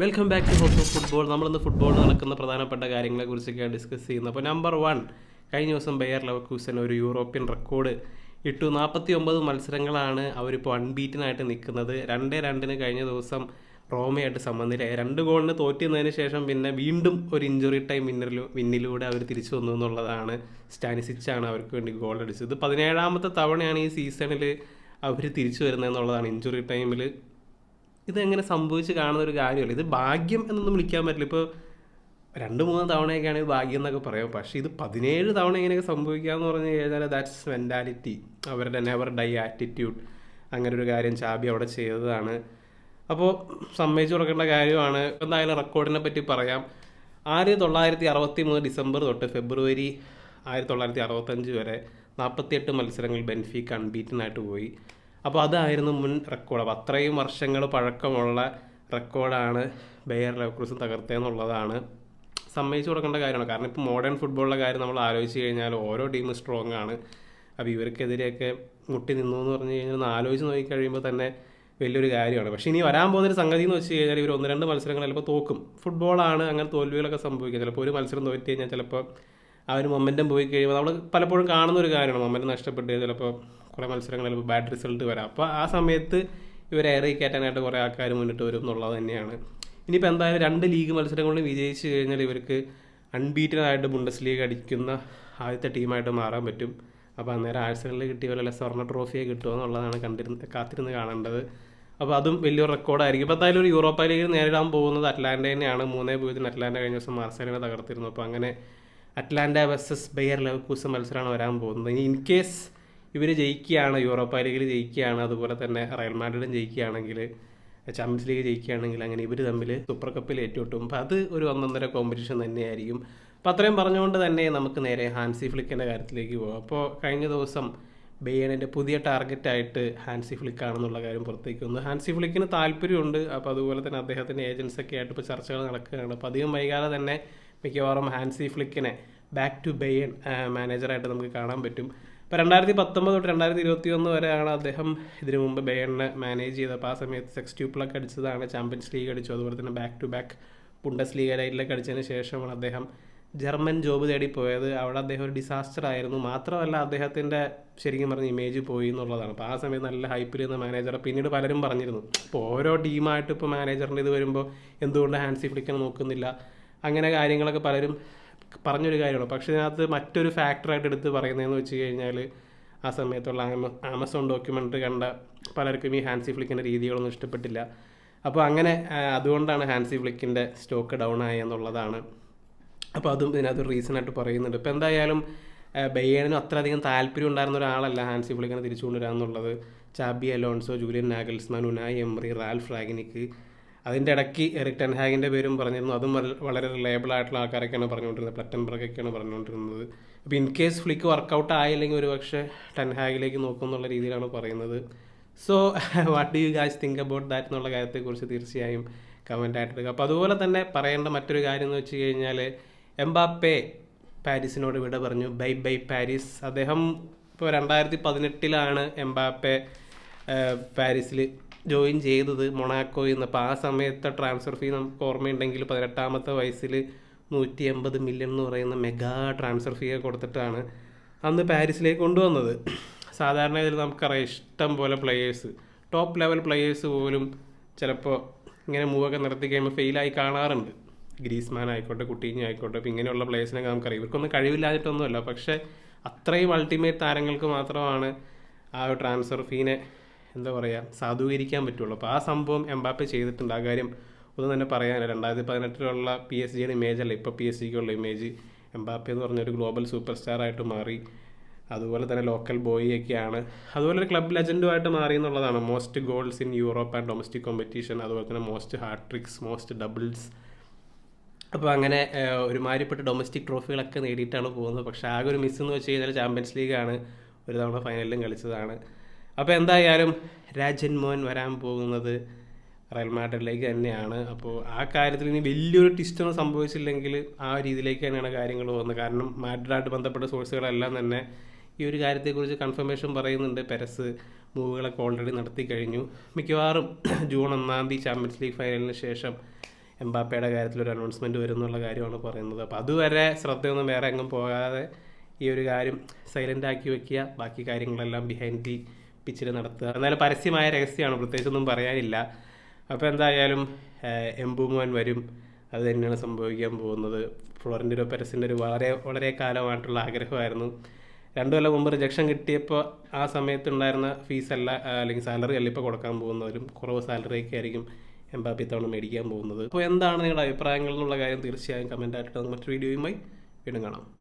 Welcome back to house of football നമ്മളിന്ന് football നടക്കുന്ന പ്രധാനപ്പെട്ട കാര്യങ്ങളെ കുറിച്ചൊക്കെയാണ് ഡിസ്കസ് ചെയ്യുന്നത് അപ്പോൾ നമ്പർ വൺ കഴിഞ്ഞ ദിവസം ബെയർ ലവക്കൂസൻ ഒരു യൂറോപ്യൻ റെക്കോർഡ് ഇട്ടു. നാൽപ്പത്തി ഒമ്പത് മത്സരങ്ങളാണ് അവരിപ്പോൾ അൺബീറ്റനായിട്ട് നിൽക്കുന്നത്. രണ്ട് രണ്ടിന് കഴിഞ്ഞ ദിവസം റോമയായിട്ട് സമനിലയായി. രണ്ട് ഗോളിന് തോറ്റുന്നതിന് ശേഷം പിന്നെ വീണ്ടും ഒരു ഇഞ്ചുറി ടൈം വിന്നറിലൂ വിന്നിലൂടെ അവർ തിരിച്ചു വന്നു എന്നുള്ളതാണ് സ്റ്റാനിസിച്ചാണ് അവർക്ക് വേണ്ടി ഗോൾ അടിച്ചത്. പതിനേഴാമത്തെ തവണയാണ് ഈ സീസണിൽ അവർ തിരിച്ചു വരുന്നത് എന്നുള്ളതാണ്. ഇഞ്ചുറി ടൈമിൽ ഇതെങ്ങനെ സംഭവിച്ച് കാണുന്ന ഒരു കാര്യമല്ല. ഇത് ഭാഗ്യം എന്നൊന്നും വിളിക്കാൻ പറ്റില്ല. ഇപ്പോൾ രണ്ട് മൂന്ന് തവണയൊക്കെയാണ് ഇത് ഭാഗ്യം എന്നൊക്കെ പറയാം. പക്ഷേ ഇത് പതിനേഴ് തവണ ഇങ്ങനെയൊക്കെ സംഭവിക്കുക എന്ന് പറഞ്ഞു കഴിഞ്ഞാൽ ദാറ്റ്സ് മെന്റാലിറ്റി അവരുടെ നെവർ ഡൈ ആറ്റിറ്റ്യൂഡ് അങ്ങനെ ഒരു കാര്യം ചാബി അവിടെ ചെയ്തതാണ്. അപ്പോൾ സമ്മതിച്ചു കൊടുക്കേണ്ട കാര്യമാണ്. എന്തായാലും റെക്കോർഡിനെ പറ്റി പറയാം. ആയിരത്തി തൊള്ളായിരത്തി അറുപത്തി മൂന്ന് ഡിസംബർ തൊട്ട് ഫെബ്രുവരി ആയിരത്തി തൊള്ളായിരത്തി അറുപത്തഞ്ച് വരെ നാൽപ്പത്തിയെട്ട് മത്സരങ്ങൾ ബെൻഫീക്ക് അൺബീറ്റനായിട്ട് പോയി. അപ്പോൾ അതായിരുന്നു മുൻ റെക്കോർഡ് അപ്പോൾ അത്രയും വർഷങ്ങൾ പഴക്കമുള്ള റെക്കോർഡാണ് ബെയർ ലെവക്രൂസും തകർത്തതെന്നുള്ളതാണ് സമ്മതിച്ചു കൊടുക്കേണ്ട കാര്യമാണ്. കാരണം ഇപ്പോൾ മോഡേൺ ഫുട്ബോളിലെ കാര്യം നമ്മൾ ആലോചിച്ച് കഴിഞ്ഞാൽ ഓരോ ടീമും സ്ട്രോങ് ആണ്. അപ്പോൾ ഇവർക്കെതിരെയൊക്കെ മുട്ടി നിന്നു എന്ന് പറഞ്ഞു കഴിഞ്ഞാൽ ഒന്ന് ആലോചിച്ച് നോക്കിക്കഴിയുമ്പോൾ തന്നെ വലിയൊരു കാര്യമാണ്. പക്ഷേ ഇനി വരാൻ പോകുന്നൊരു സംഗതി എന്ന് വെച്ച് കഴിഞ്ഞാൽ ഇവർ ഒന്ന് രണ്ട് മത്സരങ്ങൾ ചിലപ്പോൾ തോക്കും. ഫുട്ബോളാണ് അങ്ങനെ തോൽവികളൊക്കെ സംഭവിക്കുക. ചിലപ്പോൾ ഒരു മത്സരം തോറ്റ് കഴിഞ്ഞാൽ ചിലപ്പോൾ ആ ഒരു മൊമെന്റം പോയി കഴിയുമ്പോൾ നമ്മൾ പലപ്പോഴും കാണുന്ന ഒരു കാര്യമാണ്. മൊമെന്റം നഷ്ടപ്പെട്ട് ചിലപ്പോൾ കുറേ മത്സരങ്ങളിൽ ബാഡ് റിസൾട്ട് വരാം. അപ്പോൾ ആ സമയത്ത് ഇവരെ ഏറി കയറ്റാനായിട്ട് കുറേ ആൾക്കാർ മുന്നിട്ട് വരും എന്നുള്ളത് തന്നെയാണ്. ഇനിയിപ്പോൾ എന്തായാലും രണ്ട് ലീഗ് മത്സരങ്ങളിലും വിജയിച്ച് കഴിഞ്ഞാൽ ഇവർക്ക് അൺബീറ്റഡായിട്ട് ബുണ്ടസ് ലീഗ് അടിക്കുന്ന ആദ്യത്തെ ടീമായിട്ട് മാറാൻ പറ്റും. അപ്പോൾ അന്നേരം ആഴ്സണലിൽ കിട്ടിയ പോലെ സ്വർണ ട്രോഫിയെ കിട്ടുമോ എന്നുള്ളതാണ് കണ്ടിരുന്ന് കാത്തിരുന്ന് കാണേണ്ടത്. അപ്പോൾ അതും വലിയൊരു റെക്കോർഡായിരിക്കും ഇപ്പോൾ എന്തായാലും ഒരു യൂറോപ്പ ലീഗ് നേരിടാൻ പോകുന്നത് അറ്റ്ലാന്റ തന്നെയാണ്. മൂന്നേ പൂജ്യത്തിന് അറ്റ്ലാന്റ കഴിഞ്ഞ ദിവസം മാർസലിനെ തകർത്തിരുന്നു. അപ്പോൾ അങ്ങനെ അറ്റ്ലാന്റ വേഴ്സസ് ബെയർ ലെവക്കൂസ മത്സരമാണ് വരാൻ പോകുന്നത്. ഇനി ഇൻ കേസ് ഇവർ ജയിക്കുകയാണ് യൂറോപ്പ ലീഗിൽ ജയിക്കുകയാണ് അതുപോലെ തന്നെ റയൽ മാഡ്രിഡും ജയിക്കുകയാണെങ്കിൽ ചാമ്പ്യൻസ് ലീഗ് ജയിക്കുകയാണെങ്കിൽ അങ്ങനെ ഇവർ തമ്മിൽ സൂപ്പർ കപ്പിൽ ഏറ്റുമുട്ടും. അപ്പോൾ അത് ഒരു ഒന്നൊന്നര കോമ്പറ്റീഷൻ തന്നെയായിരിക്കും. അപ്പോൾ അത്രയും പറഞ്ഞുകൊണ്ട് തന്നെ നമുക്ക് നേരെ ഹാൻസി ഫ്ലിക്കിന്റെ കാര്യത്തിലേക്ക് പോകാം അപ്പോൾ കഴിഞ്ഞ ദിവസം ബെയ്യണിന്റെ പുതിയ ടാർഗറ്റായിട്ട് ഹാൻസി ഫ്ലിക്ക് ആണെന്നുള്ള കാര്യം പുറത്തേക്ക് വന്നു. ഹാൻസി ഫ്ലിക്കിന് താല്പര്യമുണ്ട്. അപ്പോൾ അതുപോലെ തന്നെ അദ്ദേഹത്തിന്റെ ഏജൻസൊക്കെ ആയിട്ട് ഇപ്പോൾ ചർച്ചകൾ നടക്കുകയാണ്. അപ്പോൾ അധികം വൈകാതെ തന്നെ മിക്കവാറും ഹാൻസി ഫ്ലിക്കിനെ ബാക്ക് ടു ബെയ്യൺ മാനേജറായിട്ട് നമുക്ക് കാണാൻ പറ്റും. ഇപ്പോൾ രണ്ടായിരത്തി പത്തൊമ്പത് തൊട്ട് രണ്ടായിരത്തി ഇരുപത്തി ഒന്ന് വരെയാണ് അദ്ദേഹം ഇതിനു മുമ്പ് ബെയണിനെ മാനേജ് ചെയ്തത്. അപ്പോൾ ആ സമയത്ത് സെക്സ് ട്യൂപ്പിളൊക്കെ അടിച്ചതാണ്. ചാമ്പ്യൻസ് ലീഗ് അടിച്ചു. അതുപോലെ തന്നെ ബാക്ക് ടു ബാക്ക് പുണ്ടസ് ലീഗ് ലൈറ്റിലൊക്കെ അടിച്ചതിന് ശേഷമാണ് അദ്ദേഹം ജർമ്മൻ ജോബ് തേടി പോയത്. അവിടെ അദ്ദേഹം ഒരു ഡിസാസ്റ്റർ ആയിരുന്നു. മാത്രമല്ല അദ്ദേഹത്തിന്റെ ശരിക്കും പറഞ്ഞ ഇമേജ് പോയി എന്നുള്ളതാണ്. അപ്പോൾ ആ സമയത്ത് നല്ല ഹൈപ്പിൽ നിന്ന് മാനേജർ പിന്നീട് പലരും പറഞ്ഞിരുന്നു ഇപ്പോൾ ഓരോ ടീമായിട്ട് ഇപ്പോൾ മാനേജറിന്റെ ഇത് വരുമ്പോൾ എന്തുകൊണ്ട് ഹാൻസി ഫ്ലിക്കിനെ നോക്കുന്നില്ല? അങ്ങനെ കാര്യങ്ങളൊക്കെ പലരും പറഞ്ഞൊരു കാര്യമാണ്. പക്ഷേ ഇതിനകത്ത് മറ്റൊരു ഫാക്ടറായിട്ട് എടുത്ത് പറയുന്നതെന്ന് വെച്ച് കഴിഞ്ഞാൽ ആ സമയത്തുള്ള ആമസോൺ ഡോക്യുമെന്ററി കണ്ട പലർക്കും ഈ ഹാൻസി ഫ്ലിക്കിന്റെ രീതികളൊന്നും ഇഷ്ടപ്പെട്ടില്ല. അപ്പോൾ അങ്ങനെ അതുകൊണ്ടാണ് ഹാൻസി ഫ്ലിക്കിന്റെ സ്റ്റോക്ക് ഡൗൺ ആയി എന്നുള്ളതാണ്. അപ്പോൾ അതും ഇതിനകത്ത് റീസൺ ആയിട്ട് പറയുന്നുണ്ട്. ഇപ്പോൾ എന്തായാലും ബെയ്യണിനും അത്രയധികം താല്പര്യം ഉണ്ടായിരുന്ന ഒരാളല്ല ഹാൻസി ഫ്ലിക്കിനെ തിരിച്ചു കൊണ്ടുവരിക Xabi Alonso Julian Nagelsmann Unai Emery Ralf Rangnick അതിന്റെ ഇടയ്ക്ക് എറിക് ടെൻഹാഗിന്റെ പേരും പറഞ്ഞിരുന്നു. അതും വളരെ റിലയബിൾ ആയിട്ടുള്ള ആൾക്കാരൊക്കെയാണ് പറഞ്ഞുകൊണ്ടിരുന്നത്. പ്ലറ്റൻബർഗൊക്കെയാണ് പറഞ്ഞുകൊണ്ടിരുന്നത്. അപ്പോൾ ഇൻ കേസ് ഫ്ലിക്ക് വർക്കൗട്ട് ആയില്ലെങ്കിൽ ഒരു പക്ഷേ ടെൻഹാഗിലേക്ക് നോക്കും എന്നുള്ള രീതിയിലാണ് പറയുന്നത്. So what do you guys think about that എന്നുള്ള കാര്യത്തെക്കുറിച്ച് തീർച്ചയായും കമന്റ് ആയിട്ടിടുക അപ്പോൾ അതുപോലെ തന്നെ പറയേണ്ട മറ്റൊരു കാര്യം എന്ന് വെച്ച് കഴിഞ്ഞാൽ എംബാപ്പെ പാരീസിനോട് വിട പറഞ്ഞു. Bye bye Paris. അദ്ദേഹം ഇപ്പോൾ രണ്ടായിരത്തി പതിനെട്ടിലാണ് എംബാപ്പെ പാരീസിൽ ജോയിൻ ചെയ്തത് മൊണാക്കോയിൽ നിന്ന് അപ്പോൾ ആ സമയത്തെ ട്രാൻസ്ഫർ ഫീ നമുക്ക് ഓർമ്മയുണ്ടെങ്കിൽ പതിനെട്ടാമത്തെ വയസ്സിൽ നൂറ്റി എൺപത് മില്യൺ എന്ന് പറയുന്ന മെഗാ ട്രാൻസ്ഫർ ഫീ കൊടുത്തിട്ടാണ് അന്ന് പാരീസിലേക്ക് കൊണ്ടുവന്നത്. സാധാരണ ഇതിൽ നമുക്കറിയാം ഇഷ്ടം പോലെ പ്ലെയേഴ്സ് ടോപ്പ് ലെവൽ പ്ലെയേഴ്സ് പോലും ചിലപ്പോൾ ഇങ്ങനെ മൂവൊക്കെ നടത്തി കഴിയുമ്പോൾ ഫെയിലായി കാണാറുണ്ട്. ഗ്രീസ്മാൻ ആയിക്കോട്ടെ കുട്ടീഞ്ഞ ആയിക്കോട്ടെ അപ്പോൾ ഇങ്ങനെയുള്ള പ്ലേയേഴ്സിനൊക്കെ നമുക്കറിയാം. ഇവർക്കൊന്നും കഴിവില്ലാഞ്ഞിട്ടൊന്നുമല്ല. പക്ഷേ അത്രയും അൾട്ടിമേറ്റ് താരങ്ങൾക്ക് മാത്രമാണ് ആ ട്രാൻസ്ഫർ ഫീനെ എന്താ പറയുക സാധൂകരിക്കാൻ പറ്റുള്ളൂ. അപ്പോൾ ആ സംഭവം എംബാപ്പെ ചെയ്തിട്ടുണ്ട്. ആ കാര്യം ഒന്നും തന്നെ പറയാനില്ല രണ്ടായിരത്തി പതിനെട്ടിലുള്ള പി എസ് ജിയുടെ ഇമേജ് അല്ല? ഇപ്പോൾ പി എസ് ജിക്കുള്ള ഇമേജ് എംബാപ്പെ എന്ന് പറഞ്ഞൊരു ഗ്ലോബൽ സൂപ്പർ സ്റ്റാർ ആയിട്ട് മാറി. അതുപോലെ തന്നെ ലോക്കൽ ബോയ് ഒക്കെയാണ്. അതുപോലെ ഒരു ക്ലബ് ലെജൻഡുമായിട്ട് മാറി എന്നുള്ളതാണ്. Most goals in Europe and domestic competition അതുപോലെ തന്നെ most hat tricks most doubles അപ്പോൾ അങ്ങനെ ഒരുമാതിരിപ്പെട്ട ഡൊമസ്റ്റിക് ട്രോഫികളൊക്കെ നേടിയിട്ടാണ് പോകുന്നത്. പക്ഷേ ആകെ ഒരു മിസ് എന്ന് വെച്ച് കഴിഞ്ഞാൽ ചാമ്പ്യൻസ് ലീഗാണ് ഒരു തവണ ഫൈനലിലും കളിച്ചതാണ്. അപ്പോൾ എന്തായാലും രാജൻ മോഹൻ വരാൻ പോകുന്നത് റയൽ മാഡ്രിഡിലേക്ക് തന്നെയാണ്. അപ്പോൾ ആ കാര്യത്തിൽ ഇനി വലിയൊരു ട്വിസ്റ്റൊന്നും സംഭവിച്ചില്ലെങ്കിൽ ആ രീതിയിലേക്ക് തന്നെയാണ് കാര്യങ്ങൾ പോകുന്നത്. കാരണം മാഡ്രിഡായിട്ട് ബന്ധപ്പെട്ട സോഴ്സുകളെല്ലാം തന്നെ ഈ ഒരു കാര്യത്തെക്കുറിച്ച് കൺഫർമേഷൻ പറയുന്നുണ്ട്. പെരസ് മൂവുകളൊക്കെ ഓൾറെഡി നടത്തി കഴിഞ്ഞു. മിക്കവാറും ജൂൺ ഒന്നാം തീയതി ചാമ്പ്യൻസ് ലീഗ് ഫൈനലിന് ശേഷം എംബാപ്പയുടെ കാര്യത്തിൽ ഒരു അനൗൺസ്മെന്റ് വരും എന്നുള്ള കാര്യമാണ് പറയുന്നത്. അപ്പോൾ അതുവരെ ശ്രദ്ധയൊന്നും വേറെ എങ്ങും പോകാതെ ഈ ഒരു കാര്യം സൈലന്റ് ആക്കി വെക്കുക. ബാക്കി കാര്യങ്ങളെല്ലാം ബിഹൈൻഡ് ദി പിച്ചിൽ നടത്തുക. എന്നാലും പരസ്യമായ രഹസ്യമാണ് പ്രത്യേകിച്ചൊന്നും പറയാനില്ല. അപ്പോൾ എന്തായാലും എംബുമോൻ വരും. അത് തന്നെയാണ് സംഭവിക്കാൻ പോകുന്നത്. ഫ്ലോറന്റിനോ പരസ്യന്റെ ഒരു വളരെ വളരെ കാലമായിട്ടുള്ള ആഗ്രഹമായിരുന്നു. രണ്ടു കൊല്ലം മുമ്പ് റിജക്ഷൻ കിട്ടിയപ്പോൾ ആ സമയത്തുണ്ടായിരുന്ന ഫീസല്ല അല്ല അല്ലെങ്കിൽ സാലറി അല്ല ഇപ്പോൾ കൊടുക്കാൻ പോകുന്നവരും കുറവ് സാലറിയൊക്കെ ആയിരിക്കും എംബാപ്പി തവണ മേടിക്കാൻ പോകുന്നത്. അപ്പോൾ എന്താണ് നിങ്ങളുടെ അഭിപ്രായങ്ങൾ എന്നുള്ള കാര്യം തീർച്ചയായും കമന്റ് ആയിട്ട് മറ്റൊരു വീഡിയോയുമായി വീണ്ടും കാണാം.